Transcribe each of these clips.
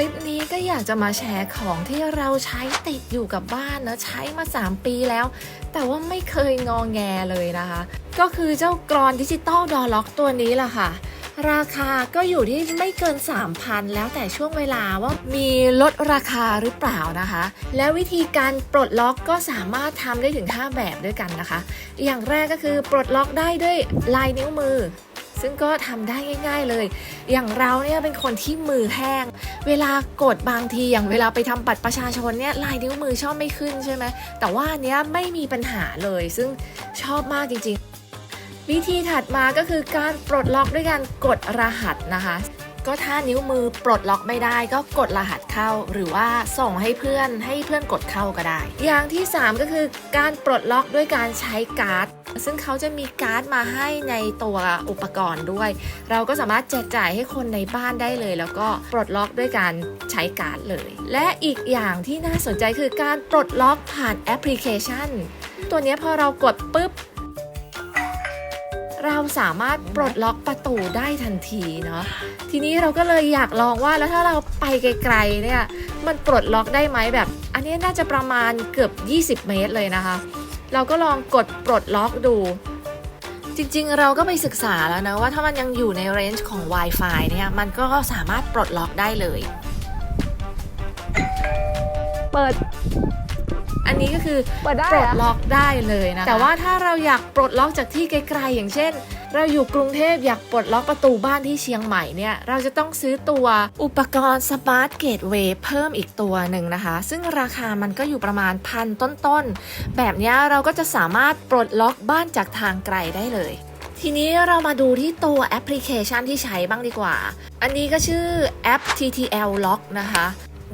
ลิปนี้ก็อยากจะมาแชร์ของที่เราใช้ติดอยู่กับบ้านนะใช้มา 3 ปีแล้ว แต่ว่าไม่เคยงองแงเลยนะคะ ก็คือเจ้ากรอนดิจิตอลดอล็อกตัวนี้ล่ะค่ะ ราคาก็อยู่ที่ไม่เกิน 3,000 แล้วแต่ช่วงเวลาว่ามีลดราคาหรือเปล่านะคะ แล้ววิธีการปลดล็อกก็สามารถทำได้ถึง 5 แบบด้วยกันนะคะ อย่างแรกก็คือปลดล็อกได้ด้วยลายนิ้วมือ ซึ่งก็ทำได้ง่าย ๆเลย อย่างเราเนี่ยเป็นคนที่มือแห้ง เวลากดบางทีอย่างเวลาไปทำบัตรประชาชนเนี่ยลายนิ้วมือชอบไม่ขึ้นใช่ไหมแต่ว่าอันเนี้ยไม่มีปัญหาเลย ซึ่งชอบมากจริงๆ วิธีถัดมาก็คือการปลดล็อกด้วยการกดรหัสนะคะ ก็ถ้านิ้วมือปลดล็อกไม่ได้ก็กดรหัสเข้า หรือว่าส่งให้เพื่อนให้เพื่อนกดเข้าก็ได้ อย่างที่ 3 ก็คือการปลดล็อกด้วยการใช้การ์ด ซึ่งเขาจะมีการ์ดมาให้ในตัวอุปกรณ์ด้วย เราก็สามารถแจกจ่ายให้คนในบ้านได้เลย แล้วก็ปลดล็อกด้วยการใช้การ์ดเลย และอีกอย่างที่น่าสนใจคือการปลดล็อกผ่านแอปพลิเคชัน ตัวนี้พอเรากดปุ๊บ เราสามารถปลดล็อกประตูได้ทันทีเนาะทีนี้เราก็เลยอยากลองว่าแล้วถ้าเราไปไกลๆเนี่ยมันปลดล็อกได้ไหมแบบ อันนี้น่าจะประมาณเกือบ 20 เมตรเลยนะคะ เราก็ลองกดปลดล็อกดู จริงๆ เราก็ไปศึกษาแล้วนะว่าถ้ามันยังอยู่ในเรนจ์ของ Wi-Fi เนี่ยมันก็สามารถปลดล็อกได้เลย เปิด อันนี้ก็คือเปิดได้ปลเหรดอล็อกได้เลยนะคะแต่ว่าถ้าเราอยากปลดล็อกจากที่ไกลๆอย่างเช่น เราอยู่กรุงเทพอยากปลดล็อกประตูบ้านที่เชียงใหม่เนี่ย เราจะต้องซื้อตัวอุปกรณ์ Smart Gateway เพิ่มอีกตัวหนึ่งนะคะ ซึ่งราคามันก็อยู่ประมาณพันต้นๆ แบบเนี้ยเราก็จะสามารถปลดล็อกบ้านจากทางไกลได้เลย ทีนี้เรามาดูที่ตัวแอปพลิเคชันที่ใช้บ้างดีกว่า อันนี้ก็ชื่อแอป TTL Lock นะคะ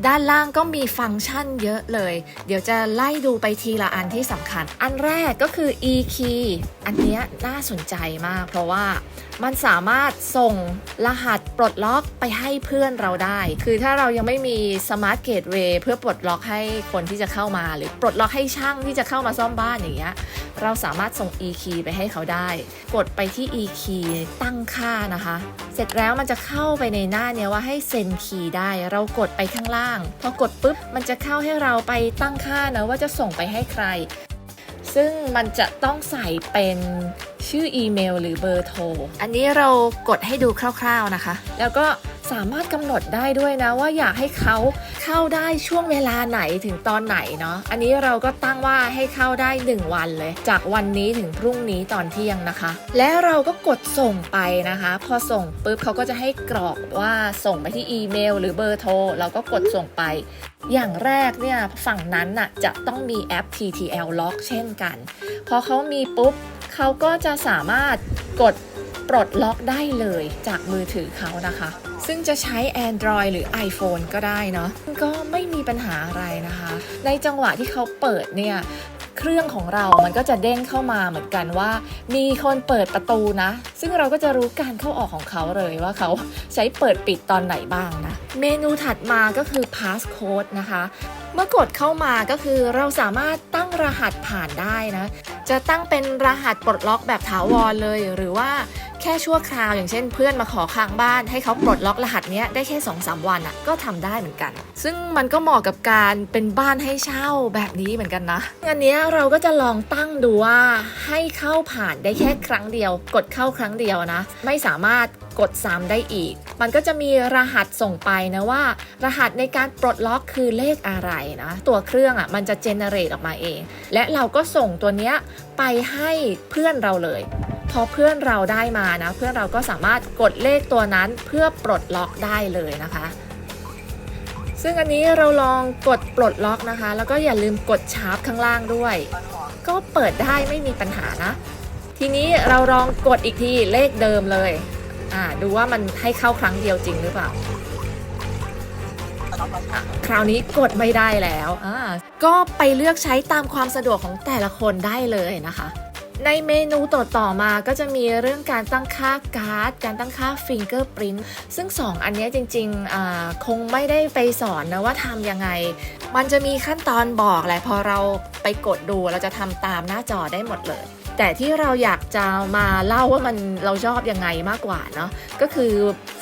ด้านล่างก็มีฟังก์ชันเยอะเลย เดี๋ยวจะไล่ดูไปทีละอันที่สำคัญ อันแรกก็คือ e-key อันนี้น่าสนใจมาก เพราะว่ามันสามารถส่งรหัสปลดล็อกไปให้เพื่อนเราได้ คือถ้าเรายังไม่มี Smart Gateway เพื่อปลดล็อกให้คนที่จะเข้ามา หรือปลดล็อกให้ช่างที่จะเข้ามาซ่อมบ้านอย่างเงี้ย เราสามารถส่ง e-key ไปให้เขาได้ กดไปที่ e-key ตั้งค่านะคะ เสร็จแล้วมันจะเข้าไปในหน้าเนี้ยว่าให้เซ็นคีย์ได้ เรากดไปข้างล่างพอกดปุ๊บมันจะเข้าให้เราไปตั้งค่านะว่าจะส่งไปให้ใคร ซึ่งมันจะต้องใส่เป็นชื่ออีเมลหรือเบอร์โทร อันนี้เรากดให้ดูคร่าว ๆนะคะ แล้วก็ สามารถกำหนดได้ด้วยนะว่าอยากให้เขาเข้าได้ช่วงเวลาไหนถึงตอนไหนเนาะอันนี้เราก็ตั้งว่าให้เข้าได้ 1 วันเลย จากวันนี้ถึงพรุ่งนี้ตอนเที่ยงนะคะ และเราก็กดส่งไปนะคะ พอส่งปุ๊บเขาก็จะให้กรอกว่าส่งไปที่อีเมล หรือเบอร์โทรเราก็กดส่งไปอย่างแรกเนี่ยฝั่งนั้นน่ะจะต้องมีแอป TTL Lock เช่นกัน พอเขามีปุ๊บเขาก็จะสามารถกด ปลดล็อกได้เลยจากมือถือเขานะคะ ซึ่งจะใช้ Android หรือ iPhone ก็ได้เนาะก็ไม่มีปัญหาอะไรนะคะ ในจังหวะที่เขาเปิดเนี่ยเครื่องของเรามันก็จะเด้งเข้ามาเหมือนกันว่า มีคนเปิดประตูนะ ซึ่งเราก็จะรู้การเข้าออกของเขาเลยว่าเขาใช้เปิดปิดตอนไหนบ้างนะ เมนูถัดมาก็คือ passcode นะคะ เมื่อกดเข้ามาก็คือเราสามารถตั้งรหัสผ่านได้นะ จะตั้งเป็นรหัสปลดล็อกแบบถาวรเลยหรือว่า แค่ชั่วคราวอย่างเช่นเพื่อนมาขอค้างบ้าน ให้เขาปลดล็อกรหัสเนี้ยได้แค่2อสวันอะ่ะก็ทำได้เหมือนกัน ซึ่งมันก็เหมาะกับการเป็นบ้านให้เช่าแบบนี้เหมือนกันนะอันนี้เราก็จะลองตั้งดูว่าให้เข้าผ่านได้แค่ครั้งเดียว กดเข้าครั้งเดียวนะ ไม่สามารถกดซ้ำได้อีก มันก็จะมีรหัสส่งไปนะว่า รหัสในการปลดล็อกคือเลขอะไรนะ ตัวเครื่องอะมันจะเจเนเรตออกมาเอง และเราก็ส่งตัวเนี้ยไปให้เพื่อนเราเลย พอเพื่อนเราได้มานะ เพื่อนเราก็สามารถกดเลขตัวนั้นเพื่อปลดล็อกได้เลยนะคะ ซึ่งอันนี้เราลองกดปลดล็อกนะคะ แล้วก็อย่าลืมกดชาร์ปข้างล่างด้วย ก็เปิดได้ไม่มีปัญหานะ ทีนี้เราลองกดอีกทีเลขเดิมเลยอ่าดูว่ามันให้เข้าครั้งเดียวจริงหรือเปล่าคราวนี้กดไม่ได้แล้ว ก็ไปเลือกใช้ตามความสะดวกของแต่ละคนได้เลยนะคะ ในเมนูต่อต่อๆมาก็จะมีเรื่องการตั้งค่าการ์ด การตั้งค่าฟิงเกอร์ปรินต์ซึ่ง 2 อันนี้จริงๆคงไม่ได้ไปสอนนะว่าทำยังไง มันจะมีขั้นตอนบอกแหละพอเราไปกดดูเราจะทำตามหน้าจอได้หมดเลย แต่ที่เราอยากจะมาเล่าว่ามันเราชอบยังไงมากกว่าเนาะก็คือ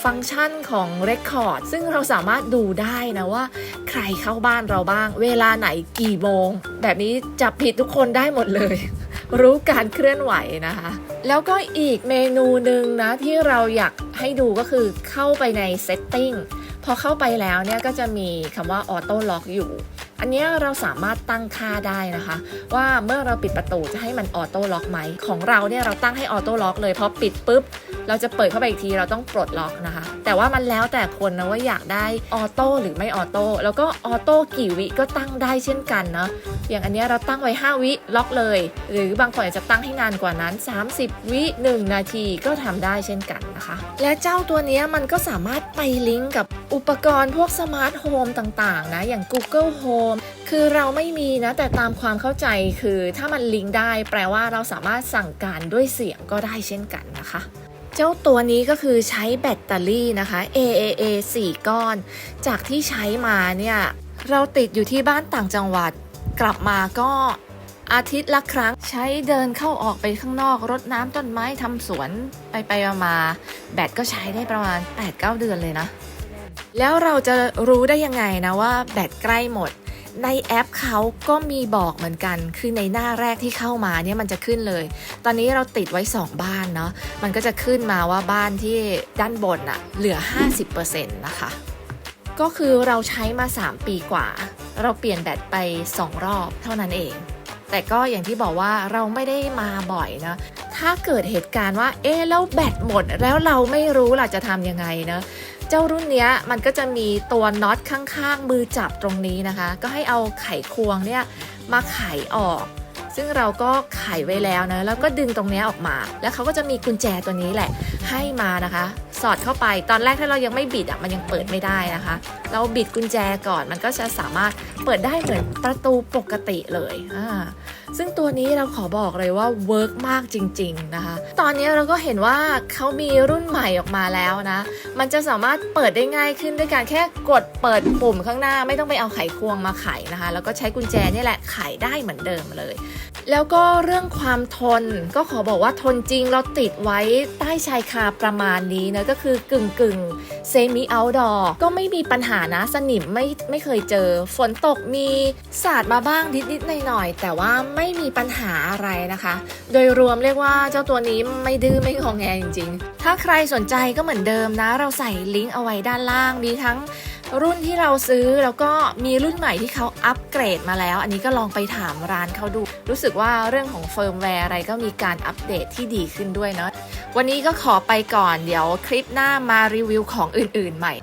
ฟังก์ชันของ Record ซึ่งเราสามารถดูได้นะว่า ใครเข้าบ้านเราบ้าง เวลาไหนกี่โมง แบบนี้จับผิดทุกคนได้หมดเลย รู้การเคลื่อนไหวนะคะ แล้วก็อีกเมนูหนึ่งนะที่เราอยากให้ดูก็คือเข้าไปใน Setting พอเข้าไปแล้วเนี่ยก็จะมีคำว่า Auto Lock อยู่ อันนี้เราสามารถตั้งค่าได้นะคะ ว่าเมื่อเราปิดประตูจะให้มันออโต้ล็อกไหมของเราเนี่ยเราตั้งให้ออโต้ล็อกเลยพอปิดปุ๊บเราจะเปิดเข้าไปอีกทีเราต้องปลดล็อกนะคะ แต่ว่ามันแล้วแต่คนนะว่าอยากได้ออโต้หรือไม่ออโต้แล้วก็ออโต้กี่วิก็ตั้งได้เช่นกันเนาะอย่างอันนี้เราตั้งไว้ 5 วิล็อกเลย หรือบางคนอาจจะตั้งให้นานกว่านั้น 30 วิ 1 นาทีก็ทำได้เช่นกันนะคะ และเจ้าตัวนี้มันก็สามารถไปลิงก์กับอุปกรณ์พวกสมาร์ทโฮมต่างๆนะอย่าง Google Home คือเราไม่มีนะแต่ตามความเข้าใจคือถ้ามันลิงก์ได้ แปลว่าเราสามารถสั่งการด้วยเสียงก็ได้เช่นกันนะคะ เจ้าตัวนี้ก็คือใช้แบตเตอรี่นะคะ AAA 4 ก้อน จากที่ใช้มาเนี่ย เราติดอยู่ที่บ้านต่างจังหวัด กลับมาก็อาทิตย์ละครั้งใช้เดินเข้าออกไปข้างนอกรดน้ำต้นไม้ทำสวนไปไปมาแบตก็ใช้ได้ประมาณ 8-9 เดือนเลยนะ แล้วเราจะรู้ได้ยังไงนะว่าแบตใกล้หมด ในแอปเขาก็มีบอกเหมือนกัน คือในหน้าแรกที่เข้ามาเนี่ยมันจะขึ้นเลย ตอนนี้เราติดไว้ 2 บ้านเนาะ มันก็จะขึ้นมาว่าบ้านที่ด้านบนอะเหลือ 50%นะคะ ก็คือเราใช้มา 3 ปีกว่า เราเปลี่ยนแบตไป 2 รอบเท่านั้นเอง แต่ก็อย่างที่บอกว่าเราไม่ได้มาบ่อยนะถ้าเกิดเหตุการณ์ว่า เอ๊ะแล้วแบตหมดแล้วเราไม่รู้ล่ะจะทำยังไงเนะ เจ้ารุ่นเนี้ยมันก็จะมีตัวน็อตข้างๆ มือจับตรงนี้นะคะ ก็ให้เอาไขควงเนี่ยมาไขออก ซึ่งเราก็ไขไว้แล้วนะแล้วก็ดึงตรงนี้ออกมา แล้วเขาก็จะมีกุญแจตัวนี้แหละ ให้มานะคะ สอดเข้าไปตอนแรกถ้าเรายังไม่บิดอะมันยังเปิดไม่ได้นะคะ เราบิดกุญแจก่อนมันก็จะสามารถเปิดได้เหมือนประตูปกติเลยอ่า ซึ่งตัวนี้เราขอบอกเลยว่าเวิร์กมากจริง ๆ นะคะ ตอนนี้เราก็เห็นว่าเขามีรุ่นใหม่ออกมาแล้วนะ มันจะสามารถเปิดได้ง่ายขึ้นด้วยการแค่กดเปิดปุ่มข้างหน้า ไม่ต้องไปเอาไขควงมาไขนะคะ แล้วก็ใช้กุญแจนี่แหละไขได้เหมือนเดิมเลย แล้วก็เรื่องความทนก็ขอบอกว่าทนจริงเราติดไว้ใต้ชายคาประมาณนี้นะก็คือกึ่งกึ่งเซมิเอาดอก็ไม่มีปัญหานะสนิมไม่ไม่เคยเจอ ฝนตกมีสาดมาบ้างนิดๆหน่อยๆแต่ว่าไม่มีปัญหาอะไรนะคะ โดยรวมเรียกว่าเจ้าตัวนี้ไม่ดื้อไม่งองแงจริง ๆ ถ้าใครสนใจก็เหมือนเดิมนะ เราใส่ลิงก์เอาไว้ด้านล่างมีทั้ง รุ่นที่เราซื้อแล้วก็มีรุ่นใหม่ที่เขาอัปเกรดมาแล้ว อันนี้ก็ลองไปถามร้านเขาดู รู้สึกว่าเรื่องของเฟิร์มแวร์อะไรก็มีการอัปเดตที่ดีขึ้นด้วยเนาะวันนี้ก็ขอไปก่อนเดี๋ยวคลิปหน้ามารีวิวของอื่นๆใหม่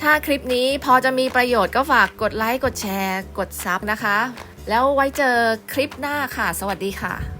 ถ้าคลิปนี้พอจะมีประโยชน์ก็ฝากกดไลค์กดแชร์ กดซับนะคะ แล้วไว้เจอคลิปหน้าค่ะ สวัสดีค่ะ